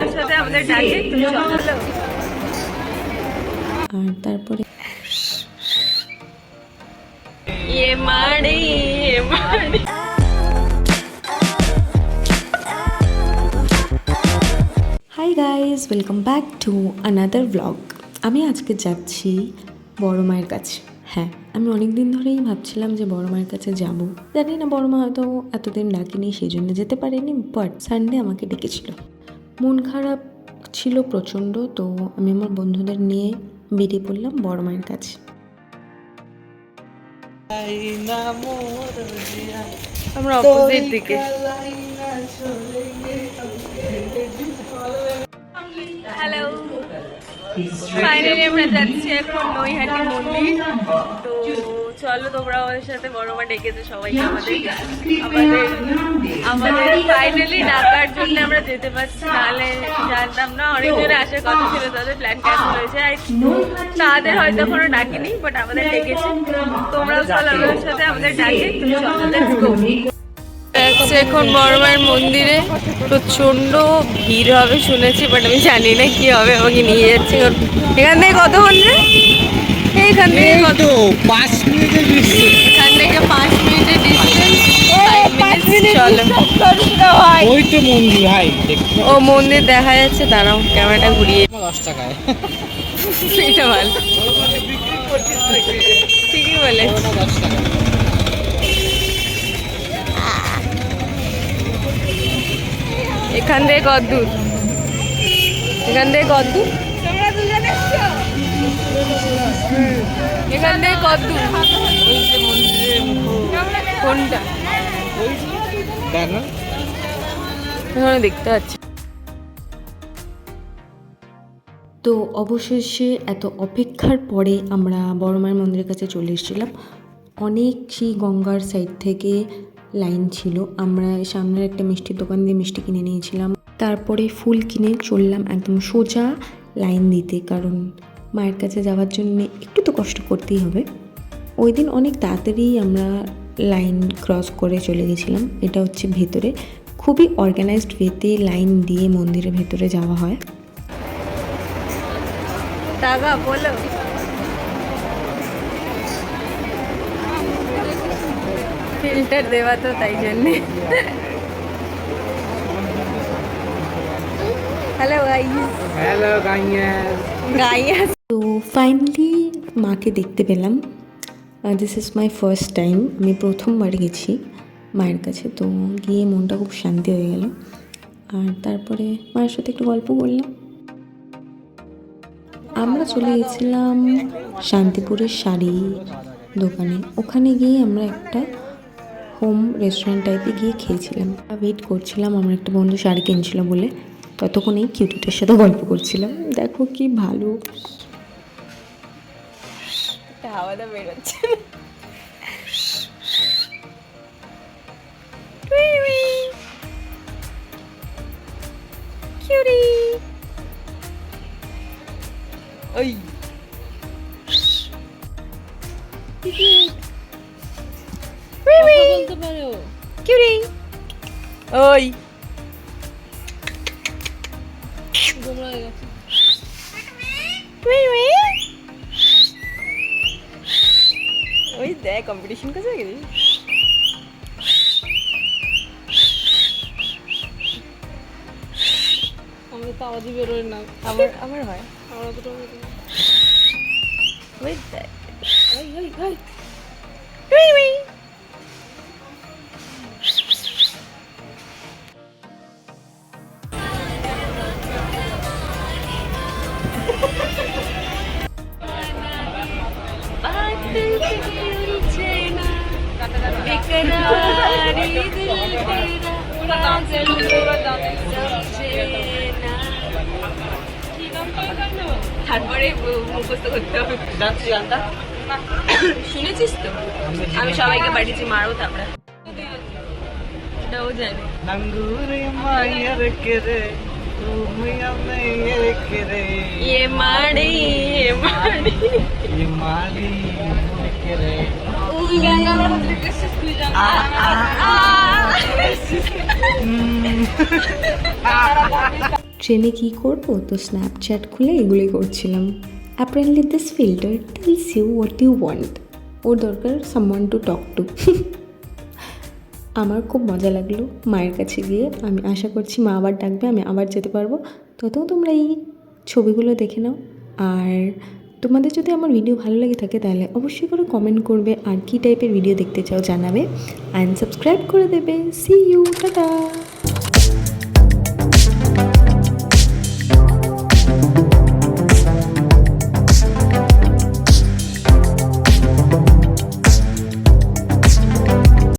তুমি চলো আর তারপরে hi guys welcome back to another blog আমি আজকে যাচ্ছি বড় মায়ের কাছে। হ্যাঁ আমি অনেক দিন ধরেই ভাবছিলাম যে বড় মায়ের কাছে যাব। জানি না বড় মা হয়তো এতদিন ডাকেনি সেই জন্য যেতে পারিনি বাট সানডে আমাকে ডেকেছিল। মন খারাপ ছিল প্রচণ্ড তো আমি আমার বন্ধুদের নিয়ে বেরিয়ে পড়লাম বড় মায়ের কাছে। আমরা অপোজিট দিকে। হ্যালো ফাইনালি আমরা যাচ্ছি এখন নৈহাটি মন্দির। তো চলো তোমরা আমাদের সাথে বড় মা ডেকেছে সবাইকে আমাদের আমাদের ফাইনালি ডাকার জন্য আমরা যেতে পারছি। নাহলে জানতাম না অনেকজনের আসার কথা ছিল, তাদের প্ল্যান ক্যান্সেল হয়েছে। আর তাদের হয়তো এখনও ডাকিনি বাট আমাদের ডেকেছে। তোমরাও চলো আমাদের সাথে আমাদের ডাকে, তুমি যাচ্ছে এখন বড়মায়ের মন্দিরে। প্রচণ্ড ভিড় হবে শুনেছি বাট আমি জানি না কি হবে আমাকে নিয়ে যাচ্ছে এখান। থেকে কত বললে এখান থেকে কত পাঁচ মিনিটের বৃষ্টি এখান থেকে পাঁচ মিনিটের ডিস্টেন্স চলো। ওই তো মন্দির ভাই দেখতে ও মন্দির দেখা যাচ্ছে দাঁড়াও ক্যামেরাটা ঘুরিয়ে দশ টাকায়। এটা ভালো। এখান থেকে কত দূর। এখান থেকে কত দূর। হুম। এখান থেকে কত কোনটা? দেখতে পাচ্ছি। তো অবশেষে এত অপেক্ষার পরে আমরা বড় মায়ের মন্দিরের কাছে চলে এসেছিলাম। অনেক সেই গঙ্গার সাইড থেকে লাইন ছিল। আমরা সামনের একটা মিষ্টির দোকান দিয়ে মিষ্টি কিনে নিয়েছিলাম। তারপরে ফুল কিনে চললাম একদম সোজা লাইন দিতে, কারণ মায়ের কাছে যাওয়ার জন্য একটু তো কষ্ট করতেই হবে। ওই দিন অনেক তাড়াতাড়ি আমরা লাইন ক্রস করে চলে গেছিলাম। এটা হচ্ছে ভেতরে। খুবই অর্গানাইজড ওয়েতে লাইন দিয়ে মন্দিরের ভেতরে যাওয়া হয়। টাকা বলো। ফিল্টার দেওয়া তো তাই জন্যে। হ্যালো গাইস হ্যালো তো ফাইনালি মাকে দেখতে পেলাম। This is my first time আমি প্রথমবার গেছি মায়ের কাছে তো গিয়ে মনটা খুব শান্তি হয়ে গেল। আর তারপরে মায়ের সাথে একটু গল্প করলাম। আমরা চলে গেছিলাম শান্তিপুরের শাড়ি দোকানে। ওখানে গিয়ে আমরা একটা হোম রেস্টুরেন্ট টাইপে গিয়ে খেয়েছিলাম। ওয়েট করছিলাম, আমার একটা বন্ধু শাড়ি কিনছিল বলে। ততক্ষণ এই কিউটিটার সাথে গল্প করছিলাম। দেখো কি ভালো। হাওয়াটা বেরোচ্ছে। ওই। বলতে পারো কিউরি ওই ওই দেখ কম্পিটিশন করছে কি আমরা তো আওয়াজই বেরোয় না আমার আমার হয় আমরা বেরোয়। ওই দেখ এই, এই, এই। তারপরে মুখস্থ করতে হবে। শুনেছিস তো? আমি সবাইকে পাঠিয়েছি মারো তারপরে। এটাও জানি তুমি আমি এ ট্রেনে কি করব? তো স্ন্যাপচ্যাট খুলে এগুলোই করছিলাম। Apparently this filter tells you what you want ওর দরকার সামওয়ান টু টক টু আমার খুব মজা লাগল মায়ের কাছে গিয়ে। আমি আশা করছি মা আবার ডাকবে, আমি আবার যেতে পারব। ততও তোমরা এই ছবিগুলো দেখে নাও। আর তোমাদের যদি আমার ভিডিও ভালো লাগে থাকে, তাহলে অবশ্যই করে কমেন্ট করবে আর কী টাইপের ভিডিও দেখতে চাও জানাবে। অ্যান্ড সাবস্ক্রাইব করে দেবে। C you tata